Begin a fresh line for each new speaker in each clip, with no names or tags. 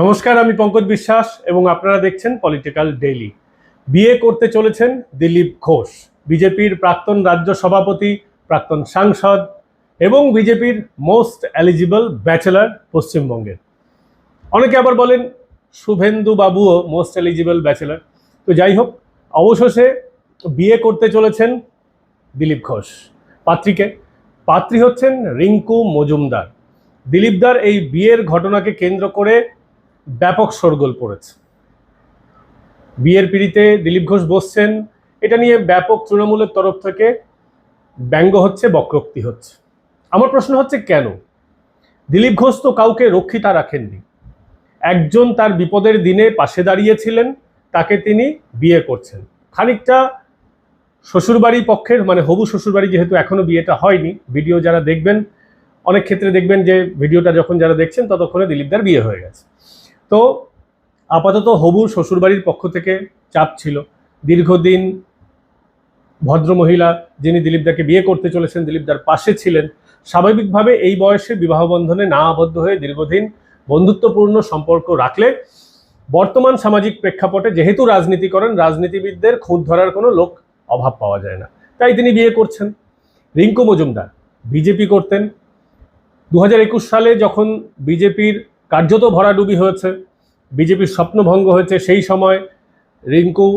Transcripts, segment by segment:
নমস্কার, আমি পঙ্কজ বিশ্বাস এবং আপনারা দেখছেন পলিটিক্যাল ডেইলি বিয়ে করতে চলেছেন দিলীপ ঘোষ। বিজেপির প্রাক্তন রাজ্য সভাপতি, প্রাক্তন সাংসদ এবং বিজেপির মোস্ট এলিজিবল ব্যাচেলার পশ্চিমবঙ্গের। অনেকে আবার বলেন, শুভেন্দু বাবুও মোস্ট এলিজিবল ব্যাচেলার তো যাই হোক, অবশেষে বিয়ে করতে চলেছেন দিলীপ ঘোষ। পাত্রীকে। পাত্রী হচ্ছেন রিঙ্কু মজুমদার। দিলীপদার এই বিয়ের ঘটনাকে কেন্দ্র করে ব্যাপক শোরগোল পড়েছে। বিয়ের পিড়িতে দিলীপ ঘোষ বসছেন, এটা নিয়ে ব্যাপক তৃণমূলের তরফ থেকে ব্যঙ্গ হচ্ছে, বক্রোক্তি হচ্ছে। আমার প্রশ্ন হচ্ছে, কেন? দিলীপ ঘোষ তো কাউকে রক্ষিতা রাখেননি। একজন তার বিপদের দিনে পাশে দাঁড়িয়েছিলেন, তাকে তিনি বিয়ে করছেন। খানিকটা শ্বশুরবাড়ি পক্ষের মানে হবু শ্বশুরবাড়ি যেহেতু এখনও বিয়েটা হয়নি, ভিডিও যারা দেখবেন, অনেক ক্ষেত্রে দেখবেন যে ভিডিওটা যখন যারা দেখছেন, ততক্ষণে দিলীপদার বিয়ে হয়ে গেছে। তো আপাতত হবু শ্বশুরবাড়ির পক্ষ থেকে চাপ ছিল। দীর্ঘদিন ভদ্রমহিলা যিনি দিলীপদাকে বিয়ে করতে চলেছেন, দিলীপদার পাশে ছিলেন, স্বাভাবিকভাবে এই বয়সে বিবাহ বন্ধনে না আবদ্ধ হয়ে দীর্ঘদিন বন্ধুত্বপূর্ণ সম্পর্ক রাখলে বর্তমান সামাজিক প্রেক্ষাপটে যেহেতু রাজনীতি করেন, রাজনীতিবিদদের খুঁত ধরার কোনো লোক অভাব পাওয়া যায় না। তাই তিনি বিয়ে করছেন। রিঙ্কু মজুমদার, বিজেপি করতেন। দু হাজার একুশ সালে যখন বিজেপির কার্যত ভরাডুবি হয়েছে বিজেপির স্বপ্নভঙ্গ হয়েছে সেই সময় রিঙ্কু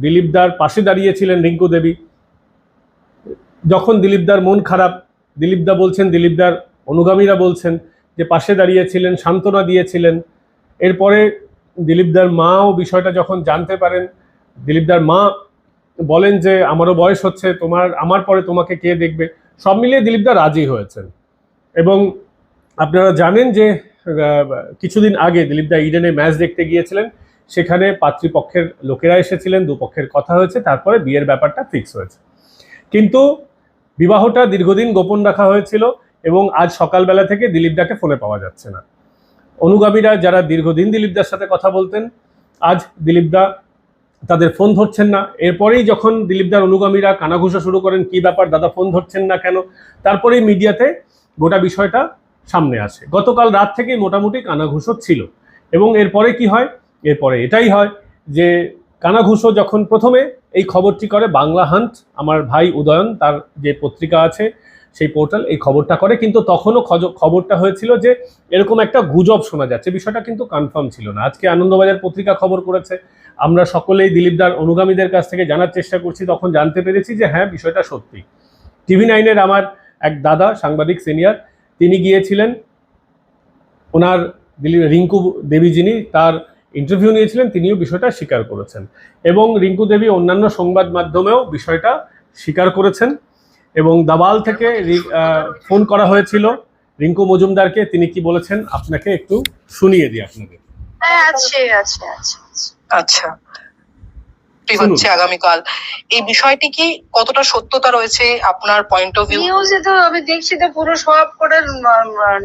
দিলীপদার পাশে দাঁড়িয়েছিলেন রিঙ্কু দেবী। যখন দিলীপদার মন খারাপ, দিলীপদা বলছেন, দিলীপদার অনুগামীরা বলছেন যে পাশে দাঁড়িয়েছিলেন, সান্ত্বনা দিয়েছিলেন। এরপরে দিলীপদার মাও বিষয়টা যখন জানতে পারেন, দিলীপদার মা বলেন যে, আমারও বয়স হচ্ছে, তোমার, আমার পরে তোমাকে কে দেখবে? সব মিলিয়ে দিলীপদা রাজি হয়েছেন। এবং আপনারা জানেন যে কিছুদিন আগে দিলীপদা ইডেনে ম্যাচ দেখতে গিয়েছিলেন, সেখানে পাত্রীপক্ষের লোকেরা এসেছিলেন, দুপক্ষের কথা হয়েছে, তারপরে বিয়ের ব্যাপারটা ফিক্স হয়েছে। কিন্তু বিবাহটা দীর্ঘদিন গোপন রাখা হয়েছিল এবং আজ সকালবেলা থেকে দিলীপ দিলীপদাকে ফোনে পাওয়া যাচ্ছে না। অনুগামীরা যারা দীর্ঘদিন দিলীপদার সাথে কথা বলতেন, আজ দিলীপদা তাদের ফোন ধরছেন না। এরপরেই যখন দিলীপ দিলীপদার অনুগামীরা কানাঘুষা শুরু করেন, কি ব্যাপার, দাদা ফোন ধরছেন না কেন, তারপরেই মিডিয়াতে গোটা বিষয়টা সামনে আসে গতকাল রাত থেকেই মোটামুটি কানাঘুষো ছিল। এবং এরপরে কি হয়? এরপরে এটাই হয় যে কানাঘুষো যখন প্রথমে এই খবরটি করে, বাংলা হান্ট, আমার ভাই উদয়ন, তার যে পত্রিকা আছে, সেই পোর্টাল এই খবরটা করে। কিন্তু তখনও খবরটা হয়েছিল যে এরকম একটা গুজব শোনা যাচ্ছে। বিষয়টা কিন্তু কনফার্ম ছিল না। আজকে আনন্দবাজার পত্রিকা খবর করেছে। আমরা সকলেই দিলীপদার অনুগামীদের কাছ থেকে জানার চেষ্টা করছি। তখন জানতে পেরেছি যে হ্যাঁ বিষয়টা সত্যি। টিভি নাইনের আমার এক দাদা, সাংবাদিক সিনিয়র তিনি গিয়েছিলেন ওনার রিঙ্কু দেবী যিনি তার ইন্টারভিউ নিয়েছিলেন তিনিও বিষয়টা স্বীকার করেছেন। এবং রিঙ্কু দেবী অন্যান্য সংবাদ মাধ্যমেও বিষয়টা স্বীকার করেছেন। এবং দাবাল থেকে ফোন করা হয়েছিল। রিঙ্কু মজুমদারকে তিনি কি বলেছেন আপনাকে একটু শুনিয়ে দিই আপনাকে
হ্যাঁ আছে আছে আছে আছে।
আচ্ছা। কি হচ্ছে আগামীকাল। এই বিষয়টি কি কতটা সত্যতা রয়েছে আপনার পয়েন্ট অফ ভিউ
নিউজে তো আমি দেখছি তো পুরো সব করে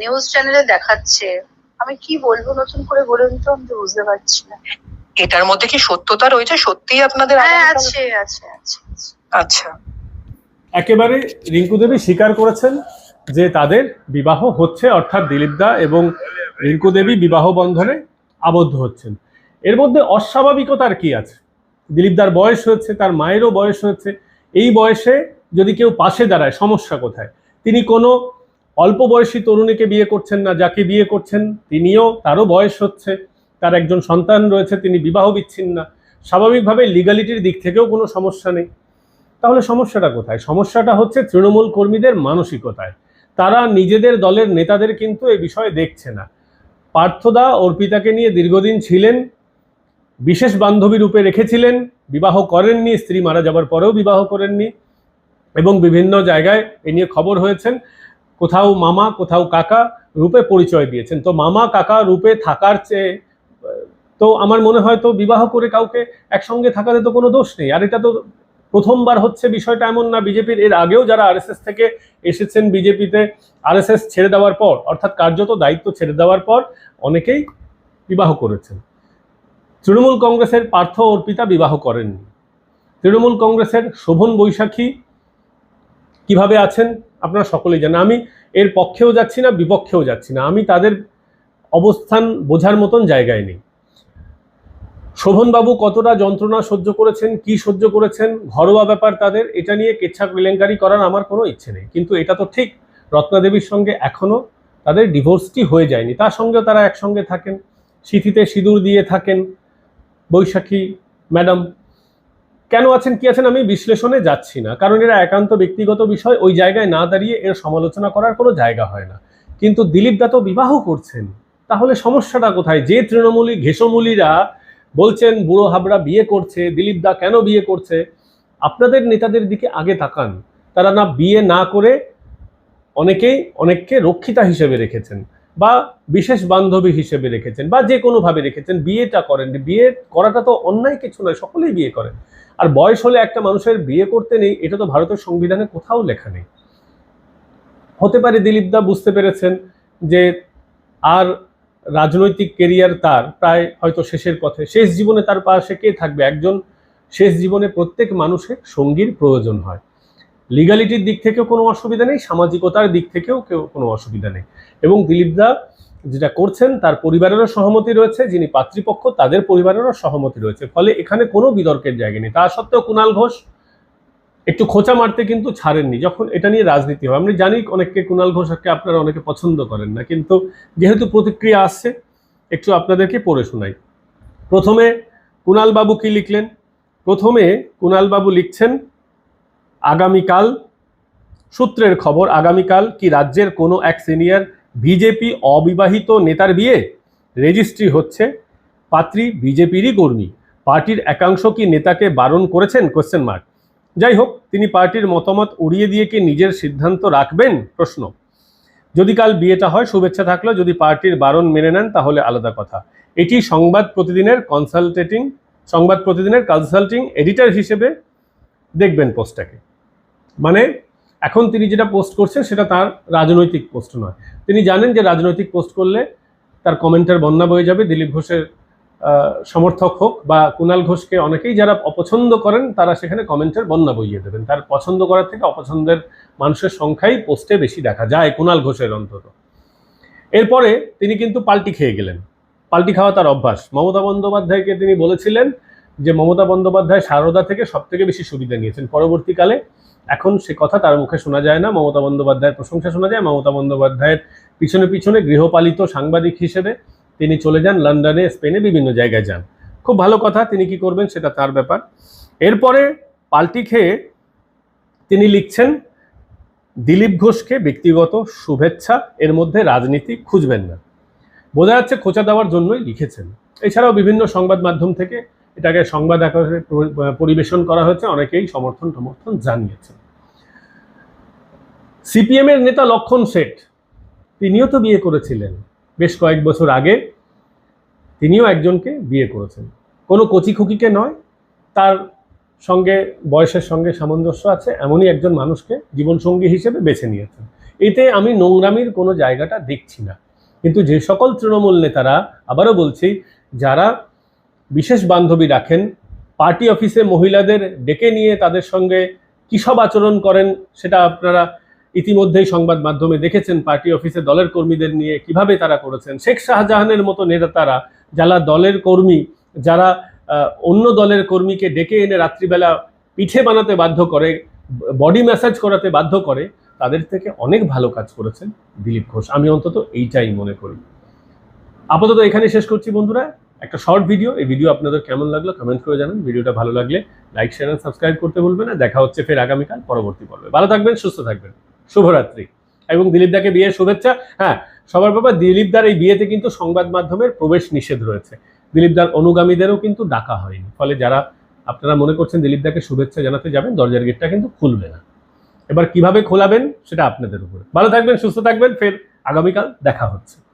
নিউজ চ্যানেলে দেখাচ্ছে। আমি কি বলব নতুন করে বলুন তো আমি বুঝতে পারছি না।
এটার মধ্যে কি সত্যতা রয়েছে? সত্যিই আপনাদের
হ্যাঁ আছে আছে আছে।
আচ্ছা।
একেবারে রিঙ্কু দেবী স্বীকার করেছেন যে তাদের বিবাহ হচ্ছে অর্থাৎ দিলীপ দা এবং রিঙ্কু দেবী বিবাহ বন্ধনে আবদ্ধ হচ্ছেন। এর মধ্যে অস্বাভাবিকতার কি আছে? দিলীপদার বয়স হয়েছে, তার মায়েরও বয়স হয়েছে। এই বয়সে যদি কেউ পাশে দাঁড়ায়, সমস্যা কোথায়? তিনি কোনো অল্প বয়সী তরুণীকে বিয়ে করছেন না, যাকে বিয়ে করছেন, তিনিও তারও বয়স হচ্ছে, তার একজন সন্তান রয়েছে, তিনি বিবাহ বিচ্ছিন্ন না। স্বাভাবিকভাবে লিগালিটির দিক থেকেও কোনো সমস্যা নেই। তাহলে সমস্যাটা কোথায়? সমস্যাটা হচ্ছে তৃণমূল কর্মীদের মানসিকতায়। তারা নিজেদের দলের নেতাদের কিন্তু এই বিষয়ে দেখছে না। পার্থদা অর্পিতাকে নিয়ে দীর্ঘদিন ছিলেন বিশেষ বান্ধবী রূপে রেখেছিলেন, বিবাহ করেননি, স্ত্রী মারা যাবার পরেও বিবাহ করেননি, এবং বিভিন্ন জায়গায় এ নিয়ে খবর হয়েছেন। কোথাও মামা, কোথাও কাকা রূপে পরিচয় দিয়েছেন। তো মামা, কাকা রূপে থাকার চেয়ে তো আমার মনে হয় তো বিবাহ করে কাউকে একসঙ্গে থাকাতে তো কোনো দোষ নেই। আর এটা তো প্রথমবার হচ্ছে বিষয়টা এমন না। বিজেপির এর আগেও যারা আরএসএস থেকে এসেছেন বিজেপিতে আরএসএস ছেড়ে দেওয়ার পর, অর্থাৎ কার্যত দায়িত্ব ছেড়ে দেওয়ার পর, অনেকেই বিবাহ করেছেন। তৃণমূল কংগ্রেসের পার্থ অর্পিতা বিবাহ করেননি তৃণমূল কংগ্রেসের শোভন বৈশাখী কীভাবে আছেন আপনারা সকলেই জানেন। আমি এর পক্ষেও যাচ্ছি না, বিপক্ষেও যাচ্ছি না। আমি তাদের অবস্থান বোঝার মতন জায়গায় নেই। শোভনবাবু কতটা যন্ত্রণা সহ্য করেছেন, কি সহ্য করেছেন, ঘরোয়া ব্যাপার তাদের, এটা নিয়ে কেচ্ছা কেলেঙ্কারি করার আমার কোনো ইচ্ছে নেই। কিন্তু এটা তো ঠিক, রত্নাদেবীর সঙ্গে এখনও তাদের ডিভোর্সটি হয়ে যায়নি। তার সঙ্গেও তারা একসঙ্গে থাকেন, সিঁথিতে সিঁদুর দিয়ে থাকেন বৈশাখী, ম্যাডাম, কেন আছেন, কি আছেন আমি বিশ্লেষণে যাচ্ছি না। কারণ এরা একান্ত ব্যক্তিগত বিষয়, ওই জায়গায় না দাঁড়িয়ে এর সমালোচনা করার কোনো জায়গা হয় না। কিন্তু দিলীপ দা তো বিবাহ করছেন, তাহলে সমস্যাটা কোথায়? যে তৃণমূলী, ঘেষমূলীরা বলছেন, বুড়ো হাবড়া বিয়ে করছে, দিলীপ দা কেন বিয়ে করছে? আপনাদের নেতাদের দিকে আগে তাকান। তারা না বিয়ে না করে অনেকেই, অনেককে রক্ষিতা হিসেবে রেখেছেন। বা বিশেষ বান্ধবী হিসেবে রেখেছেন বা যে কোনোভাবে রেখেছেন, বিয়েটা করেন। বিয়ে করাটা তো অন্যায় কিছু নয়, সকলেই বিয়ে করেন আর বয়স হলে একটা মানুষের বিয়ে করতে নেই, এটা তো ভারতের সংবিধানে কোথাও লেখা নেই। হতে পারে দিলীপ দা বুঝতে পেরেছেন যে আর রাজনৈতিক কেরিয়ার তার প্রায় হয়তো শেষের পথে। শেষ জীবনে তার পাশে কে থাকবে? একজন শেষ জীবনে প্রত্যেক মানুষের সঙ্গীর প্রয়োজন হয়। লিগালিটির দিক থেকেও কোনো অসুবিধা নেই, সামাজিকতার দিক থেকেও কেউ কোনো অসুবিধা নেই। এবং দিলীপ দা যেটা করছেন, তার পরিবারেরও সহমতি রয়েছে, যিনি পাত্রীপক্ষ, তাদের পরিবারেরও সহমতি রয়েছে। ফলে এখানে কোনো বিতর্কের জায়গা নেই। তা সত্ত্বেও কুণাল ঘোষ একটু খোঁচা মারতে কিন্তু ছাড়েননি, যখন এটা নিয়ে রাজনীতি হয়। আমরা জানি অনেককে কুণাল ঘোষকে আপনারা অনেকে পছন্দ করেন না, কিন্তু যেহেতু প্রতিক্রিয়া আসছে, একটু আপনাদেরকে পড়ে শোনাই। প্রথমে কুণাল বাবু কি লিখলেন? প্রথমে কুণাল বাবু লিখছেন আগামীকাল সূত্রের খবর, আগামীকাল কি রাজ্যের কোনো এক সিনিয়র বিজেপি অবিবাহিত নেতার বিয়ে? রেজিস্ট্রি হচ্ছে পাত্রী বিজেপিরই কর্মী। পার্টির একাংশ কি নেতাকে বারণ করেছেন? কোশ্চেন মার্ক যাই হোক, তিনি পার্টির মতামত উড়িয়ে দিয়ে কি নিজের সিদ্ধান্ত রাখবেন? প্রশ্ন। যদি কাল বিয়েটা হয়, শুভেচ্ছা থাকল। যদি পার্টির বারণ মেনে নেন, তাহলে আলাদা কথা। এটি সংবাদ প্রতিদিনের কনসালটেটিং সংবাদ প্রতিদিনের কনসাল্টিং এডিটর হিসেবে দেখবেন পোস্টটাকে। মানে এখন তিনি যেটা পোস্ট করছেন সেটা তার রাজনৈতিক পোস্ট নয়। তিনি জানেন যে রাজনৈতিক পোস্ট করলে তার কমেন্টের বন্যা বয়ে যাবে, দিলীপ ঘোষের সমর্থক হোক বা কুণাল ঘোষকে অনেকেই যারা অপছন্দ করেন তারা সেখানে কমেন্টের বন্যা বইয়ে দেবেন। তার পছন্দ করার থেকে অপছন্দের মানুষের সংখ্যাই পোস্টে বেশি দেখা যায় কুণাল ঘোষের অন্তত। এরপরে তিনি কিন্তু পাল্টি খেয়ে গেলেন। পাল্টি খাওয়া তার অভ্যাস। মমতা বন্দ্যোপাধ্যায়কে তিনি বলেছিলেন যে মমতা বন্দ্যোপাধ্যায় সারদা থেকে সব থেকে বেশি সুবিধা নিয়েছেন। পরবর্তীকালে এখন সে কথা তার মুখে শোনা যায় না। মমতা বন্দ্যোপাধ্যায়ের প্রশংসা শোনা যায়। মমতা বন্দ্যোপাধ্যায়ের পিছনে পিছনে গৃহপালিত সাংবাদিক হিসেবে তিনি চলে যান লন্ডনে, স্পেনে বিভিন্ন জায়গায় যান। খুব ভালো কথা, তিনি কি করবেন সেটা তার ব্যাপার। এরপরে পাল্টি খেয়ে তিনি লিখছেন, দিলীপ ঘোষকে ব্যক্তিগত শুভেচ্ছা, এর মধ্যে রাজনীতি খুঁজবেন না। বোঝা যাচ্ছে খোঁচা দেওয়ার জন্যই লিখেছেন। এছাড়াও বিভিন্ন সংবাদ মাধ্যম থেকে এটাকে সংবাদ আকারে পরিবেশন করা হয়েছে, অনেকেই সমর্থন সমর্থন জানিয়েছেন। সিপিএম এর নেতা লক্ষণ শেঠ তিনিও তো বিয়ে করেছিলেন। বেশ কয়েক বছর আগে তিনিও একজনকে বিয়ে করেছেন। কোনো কচি খুকিকে নয়, তার সঙ্গে, বয়সের সঙ্গে সামঞ্জস্য আছে, এমনই একজন মানুষকে জীবনসঙ্গী হিসেবে বেছে নিয়েছেন। এতে আমি নোংরামির কোনো জায়গাটা দেখছি না। কিন্তু যে সকল তৃণমূল নেতারা, আবারও বলছি, যারা বিশেষ বান্ধবী রাখেন। পার্টি অফিসে মহিলাদের ডেকে নিয়ে তাদের সঙ্গে কী সব আচরণ করেন সেটা আপনারা ইতিমধ্যেই সংবাদ মাধ্যমে দেখেছেন। পার্টি অফিসে দলের কর্মীদের নিয়ে কীভাবে তারা করেছেন। শেখ শাহজাহানের মতো নেতারা যারা দলের কর্মী, যারা অন্য দলের কর্মীকে ডেকে এনে রাত্রিবেলা পিঠে বানাতে বাধ্য করে, বডি ম্যাসাজ করাতে বাধ্য করে, তাদের থেকে অনেক ভালো কাজ করেছেন দিলীপ ঘোষ। আমি অন্তত এইটাই মনে করি। আপাতত এখানে শেষ করছি বন্ধুরা। একটা শর্ট ভিডিও এই ভিডিও আপনাদের কেমন লাগল কমেন্ট করে জানান। ভিডিওটা ভালো লাগলে লাইক শেয়ার এন্ড সাবস্ক্রাইব করতে ভুলবেন না। দেখা হচ্ছে ফের আগামীকাল পরবর্তী পর্বে। ভালো থাকবেন, সুস্থ থাকবেন। শুভরাত্রি। এবং দিলীপ দাকে বিয়ের শুভেচ্ছা। হ্যাঁ সবার ব্যাপার, দিলীপ দার এই বিয়েতে কিন্তু সংবাদ মাধ্যমের প্রবেশ নিষেধ রয়েছে। দিলীপ দার অনুগামীদেরও কিন্তু ডাকা হয়নি। ফলে যারা, আপনারা মনে করছেন দিলীপ দাকে শুভেচ্ছা জানাতে যাবেন, দরজার গেটটা কিন্তু খুলবে না। এবার কীভাবে খোলাবেন, সেটা আপনাদের উপরে। ভালো থাকবেন, সুস্থ থাকবেন, ফের আগামীকাল দেখা হচ্ছে।